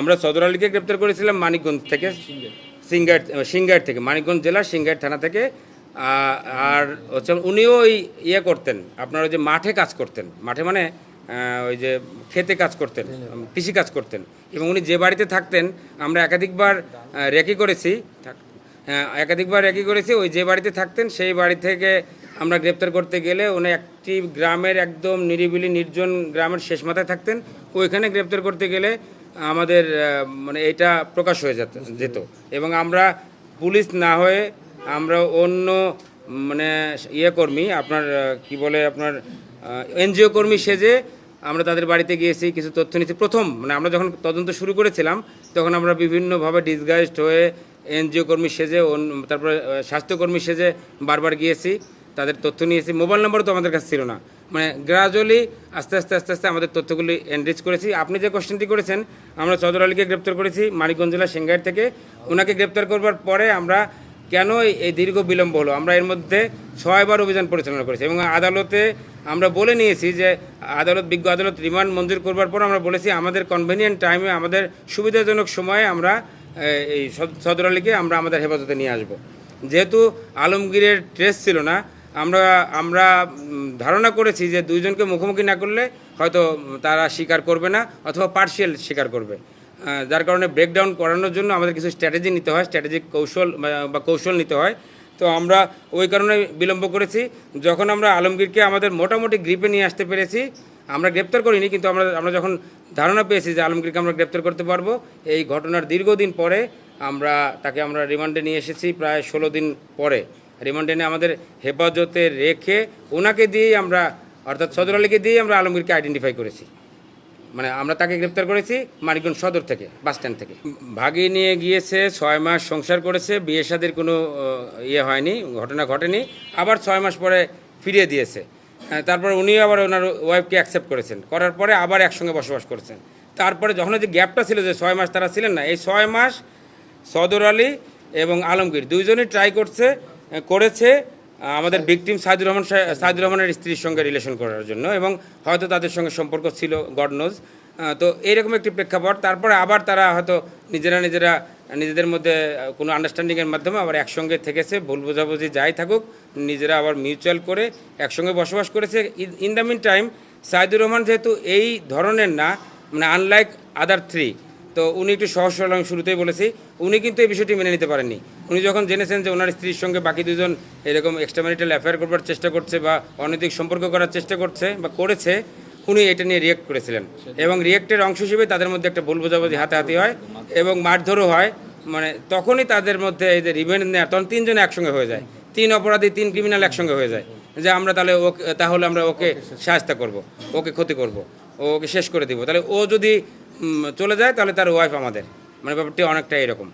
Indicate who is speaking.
Speaker 1: আমরা সদর আলীকে গ্রেপ্তার করেছিলাম মানিকগঞ্জ থেকে। সিঙ্গার সিঙ্গার থেকে মানিকগঞ্জ জেলার সিঙ্গার থানা থেকে। আর হচ্ছে উনিও ওই ইয়ে করতেন আপনার ওই যে মাঠে কাজ করতেন। মাঠে মানে ওই যে খেতে কাজ করতেন কৃষি কাজ করতেন। এবং উনি যে বাড়িতে থাকতেন আমরা একাধিকবার রেকি করেছি। হ্যাঁ, একাধিকবার একই করেছি ওই যে বাড়িতে থাকতেন সেই বাড়ি থেকে আমরা গ্রেপ্তার করতে গেলে উনি একটি গ্রামের একদম নিরিবিলি নির্জন গ্রামের শেষ মাথায় থাকতেন। ওইখানে গ্রেপ্তার করতে গেলে আমাদের মানে এটা প্রকাশ হয়ে যেত যেত। এবং আমরা পুলিশ না হয়ে আমরা অন্য মানে ইয়ে কর্মী, আপনার কি বলে, আপনার এনজিও কর্মী সেজে আমরা তাদের বাড়িতে গিয়েছি, কিছু তথ্য নিয়েছি। প্রথম মানে আমরা যখন তদন্ত শুরু করেছিলাম, তখন আমরা বিভিন্নভাবে ডিসগাইজড হয়ে এনজিও কর্মী সেজে তারপরে স্বাস্থ্যকর্মী সেজে বারবার গিয়েছি, তাদের তথ্য নিয়েছি। মোবাইল নম্বরও তো আমাদের কাছে ছিল না। মানে গ্রাজুয়ালি আস্তে আস্তে আস্তে আস্তে আমাদের তথ্যগুলি এনরিচ করেছি। আপনি যে কোশ্চেনটি করেছেন, আমরা চৌধুর আলীকে গ্রেপ্তার করেছি মানিকগঞ্জ জেলা সিঙ্গাইর থেকে। ওনাকে গ্রেপ্তার করবার পরে আমরা কেন এই- দীর্ঘ বিলম্ব হলো? আমরা এর মধ্যে ছয়বার অভিযান পরিচালনা করেছি এবং আদালতে আমরা বলে নিয়েছি যে আদালত, বিজ্ঞ আদালত রিমান্ড মঞ্জুর করবার পর আমরা বলেছি, আমাদের কনভেনিয়েন্ট টাইমে আমাদের সুবিধাজনক সময়ে আমরা এই সদ- সদর আলীকে আমরা আমাদের হেফাজতে নিয়ে আসব। যেহেতু আলমগীরের ট্রেস ছিল না আমরা আমরা ধারণা করেছি যে দুইজনকে মুখোমুখি না করলে হয়তো তারা স্বীকার করবে না অথবা পার্শিয়াল স্বীকার করবে। যার কারণে ব্রেকডাউন করানোর জন্য আমাদের কিছু স্ট্র্যাটেজি নিতে হয় স্ট্র্যাটেজিক কৌশল, বা- কৌশল নিতে হয়। তো আমরা ওই কারণে বিলম্ব করেছি। যখন আমরা আলমগীরকে আমাদের মোটামুটি গ্রিপে নিয়ে আসতে পেরেছি, আমরা গ্রেপ্তার করিনি, কিন্তু আমরা আমরা যখন ধারণা পেয়েছি যে আলমগীরকে আমরা গ্রেপ্তার করতে পারব, এই ঘটনার দীর্ঘদিন পরে আমরা তাকে আমরা রিমান্ডে নিয়ে এসেছি, প্রায় ষোলো দিন পরে। রিমান্ডে আমাদের হেফাজতে রেখে ওনাকে দিয়েই আমরা, অর্থাৎ সদর আলীকে দিয়েই আমরা আলমগীরকে আইডেন্টিফাই করেছি। মানে আমরা তাকে গ্রেপ্তার করেছি মানিকগঞ্জ সদর থেকে, বাস স্ট্যান্ড থেকে। ভাগিয়ে নিয়ে গিয়েছে, ছয় মাস সংসার করেছে, বিয়ে সাদের কোনো ইয়ে হয়নি, ঘটনা ঘটেনি, আবার ছয় মাস পরে ফিরিয়ে দিয়েছে। তারপর উনিও আবার ওনার ওয়াইফকে অ্যাকসেপ্ট করেছেন। করার পরে আবার একসঙ্গে বসবাস করেছেন। তারপরে যখন যে গ্যাপটা ছিল যে ছয় মাস তারা ছিলেন না, এই ছয় মাস সদর আলী এবং আলমগীর দুইজনই ট্রাই করছে করেছে, আমাদের ভিকটিম সাইদুর রহমান সাইদুর রহমানের স্ত্রীর সঙ্গে রিলেশন করার জন্য এবং হয়তো তাদের সঙ্গে সম্পর্ক ছিল গডনোজ তো এইরকম একটি প্রেক্ষাপট। তারপরে আবার তারা হয়তো নিজেরা নিজেরা, নিজেদের মধ্যে কোনো আন্ডারস্ট্যান্ডিংয়ের মাধ্যমে আবার একসঙ্গে থেকেছে, ভুল বোঝাবুঝি যাই থাকুক, নিজেরা আবার মিউচুয়াল করে একসঙ্গে বসবাস করেছে। In the mean time Saidur Rahman যেহেতু এই ধরনের না মানে আনলাইক আদার থ্রি তো উনি একটু সহজ সরল আমি শুরুতেই বলেছি, উনি কিন্তু এই বিষয়টি মেনে নিতে পারেননি। উনি যখন জেনেছেন যে ওনার স্ত্রীর সঙ্গে বাকি দুজন এরকম এক্সট্রামেরিটাল অ্যাফেয়ার করবার চেষ্টা করছে বা অনৈতিক সম্পর্ক করার চেষ্টা করছে বা করেছে, উনি এটা নিয়ে রিয়েক্ট করেছিলেন। এবং রিয়েক্টের অংশ হিসেবে তাদের মধ্যে একটা ভুল বোঝাবুঝি হাতাহাতি হয় এবং মারধরও হয়। মানে তখনই তাদের মধ্যে এই যে রিভেন্ড নেওয়া, তখন তিনজনে একসঙ্গে হয়ে যায়। তিন অপরাধী, তিন ক্রিমিনাল একসঙ্গে হয়ে যায়। যে আমরা তাহলে ওকে, তাহলে আমরা ওকে সাহায্য করব, ওকে ক্ষতি করব ওকে শেষ করে দিব। তাহলে ও যদি চলে যায়, তাহলে তার ওয়াইফ আমাদের। মানে ব্যাপারটি অনেকটা এরকম।